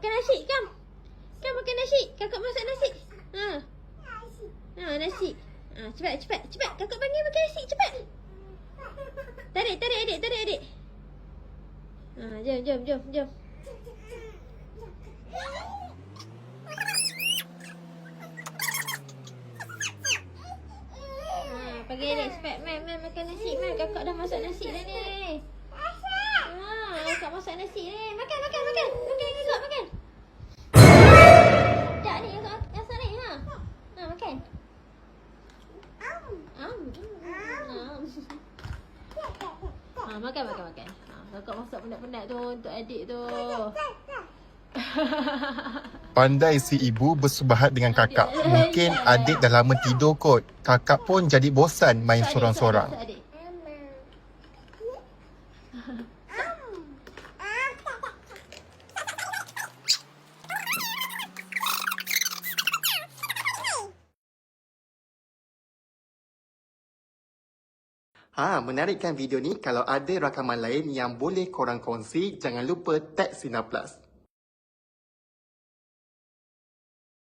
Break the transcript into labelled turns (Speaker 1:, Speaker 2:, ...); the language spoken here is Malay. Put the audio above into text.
Speaker 1: makan nasi. Kam. Kam makan nasi. Kakak masak nasi. Ha. Ha, nasi. Ha, cepat, cepat, cepat. Kakak panggil makan nasi. Cepat. Tarik, tarik adik, tarik adik. Ha, jom, jom, jom, jom. Ha, panggil adik cepat. Man, man makan nasi. Man, kakak dah masak nasi dah ni. Ha, makan, makan, makan. Ha, kakak masak penat-penat tu untuk adik tu.
Speaker 2: Pandai si ibu bersubahat dengan kakak. Mungkin adik dah lama tidur kot. Kakak pun jadi bosan main sorang-sorang.
Speaker 1: masak adik.
Speaker 2: Ha, menarikkan video ni. Kalau ada rakaman lain yang boleh korang kongsi, jangan lupa tag Sina Plus.